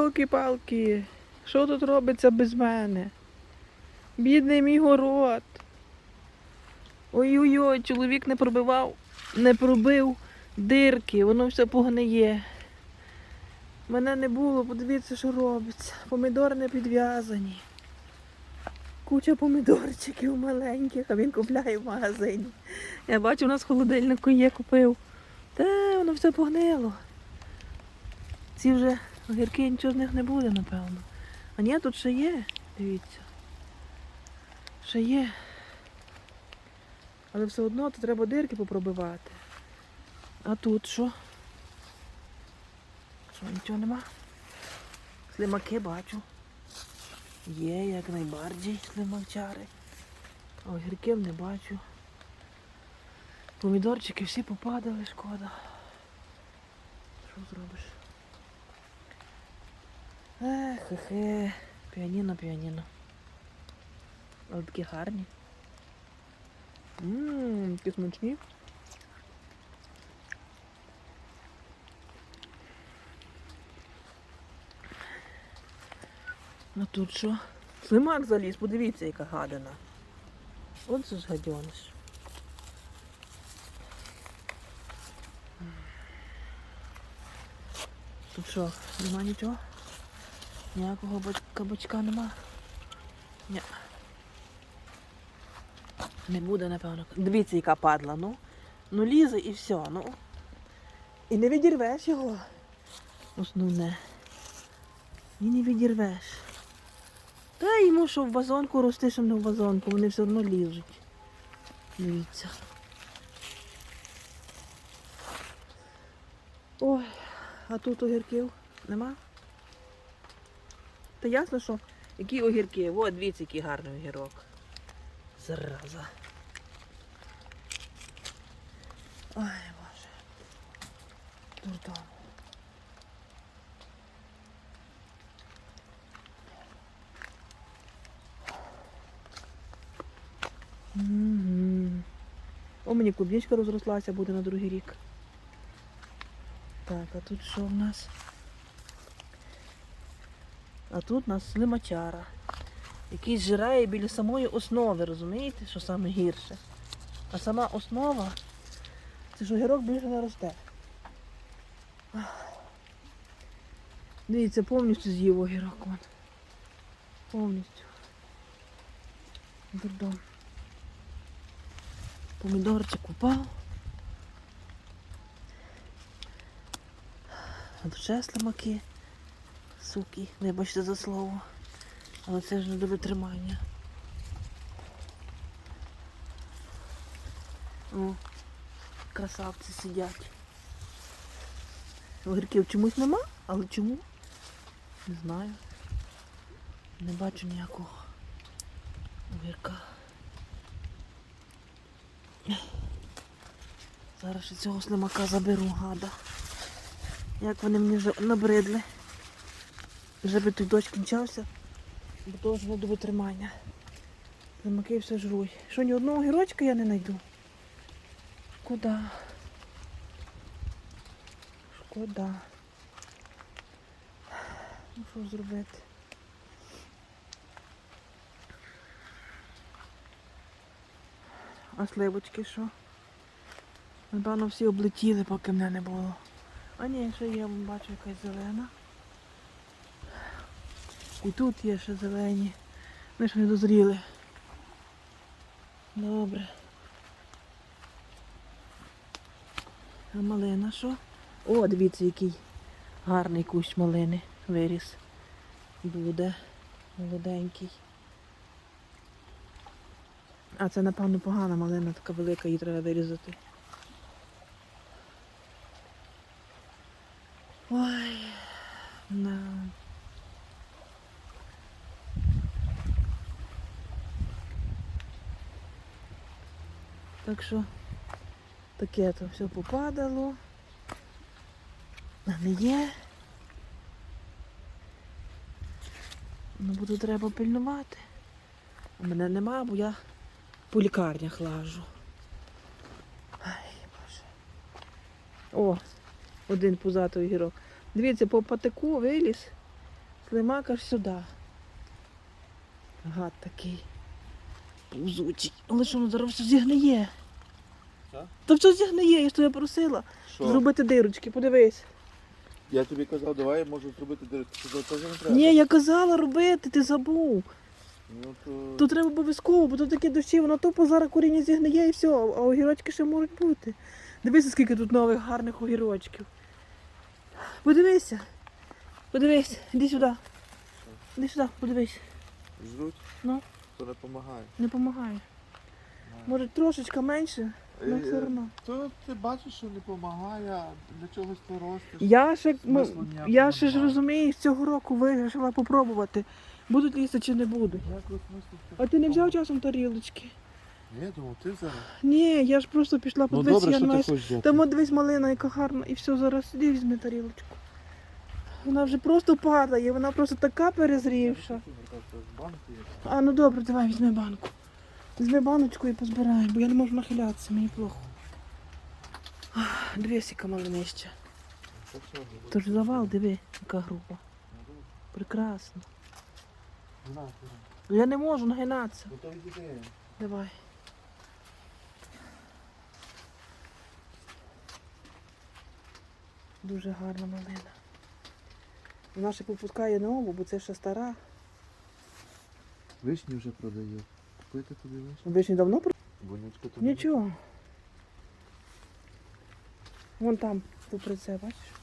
йолки-палки, що тут робиться без мене? Бідний мій город. Ой-ой-ой, чоловік не пробивав, не пробив дирки, воно все погниє. Мене не було, подивіться, що робиться. Помідори не підв'язані. Куча помідорчиків маленьких, а він купляє в магазині. Я бачу, у нас в холодильнику є, купив. Та воно все погнило. Ці вже огірки нічого з них не буде, напевно. А ні, тут ще є, дивіться. Ще є. Але все одно то треба дирки попробивати. А тут що? Що, нічого нема? Слимаки бачу. Є, як найбарджі слимакчари. А огірків не бачу. Помідорчики всі попадали, шкода. Що зробиш? Ех, хе-хе. Піаніно, піаніно. Але такі гарні. Ммм, такі смачні. А тут що? Слимак заліз, подивіться, яка гадина. От це ж гадьониш. Тут що, нема нічого? Ніякого кабачка нема? Ні. Не буде, напевно. Дивіться, яка падла, ну. Ну лізе і все, ну. І не відірвеш його. Основне. І не відірвеш. Та йому що в вазонку рости, що не в вазонку, вони все одно лізуть. Дивіться. Ой, а тут огірків нема? Та ясно, що які огірки. О, дивіться, який гарний огірок. Зараза. Ой, боже. Дурдом. О, мені клубничка розрослася, буде на другий рік. Так, а тут що в нас? А тут у нас слимачара, який зжирає біля самої основи, розумієте, що саме гірше. А сама основа, це ж огірок більше не росте. Дивіться, повністю з'їв огірок. Вон. Повністю. Дурдом. Помідорчик упав. Ще слимаки. Суки, вибачте за слово. Але це ж не до витримання. О, красавці сидять. Огірків чомусь нема, але чому? Не знаю. Не бачу ніякого огірка. Зараз цього слимака заберу, гада. Як вони мені вже набридли. Вже би той дощ кінчався, бо того ж до витримання. Слимаки все жрують. Що ні одного гірочка я не знайду? Шкода. Шкода. Ну що зробити? А сливочки що? Напевно, всі облетіли, поки мене не було. А ні, ще є, бачу, якась зелена. І тут є ще зелені. Ми ж не дозріли. Добре. А малина що? О, дивіться, який гарний кущ малини виріс. Буде молоденький. А це, напевно, погана малина, така велика, її треба вирізати. Ой, да. Так що таке то все попадало. Не є. Ну, буду треба пильнувати. У мене нема, бо я по лікарнях лажу. Ай, боже. О, один пузатий огірок. Дивіться, по патику виліз Климак аж сюди. Гад такий. Повзучий. Але що воно зараз все зігниє? Що? Та все зігниє, я ж тебе просила Що? зробити дирочки, подивись. Я тобі казав, давай я можу зробити директор. Що це теж не треба? Ні, я казала робити, ти забув. Ну то... То треба обов'язково, бо тут такі дощі, воно тупо зараз коріння зігниє і все, а огірочки ще можуть бути. Дивися, скільки тут нових гарних огірочків. Подивися. Подивись, іди сюди. Іди сюди, подивись. Жруть? Ну. То не допомагає. Не допомагає. Може трошечки менше, але Е, все одно. То ти бачиш, що не допомагає, для чогось ти ростеш. Я ще, ну, Смислу ніякого я ще ж немає. розумію, цього року вирішила попробувати, будуть лізти чи не будуть. Як смислу А ти не взяв часом тарілочки? Ні, я думав, ти взяв. Ні, я ж просто пішла Ну добре, я що не ти хочеш взяти? Там от дивись малина, яка гарна, і все, зараз іди візьми тарілочку. Вона вже просто падає, вона просто така перезрівша. А ну добре, давай візьми банку. Візьми баночку і позбирай, бо я не можу нахилятися, мені плохо. Ах, Дивись, яка малинища. Тож завал, диви, яка груба. Прекрасно. Я не можу нагинатися. Ну. Давай. Дуже гарна малина. Вона ще попускає нову, бо це ще стара. Вишні вже продає. Купити туди вийшов? Ви ж недавно про... Вонючка туди. Нічого. Вон там, попри це, бачиш?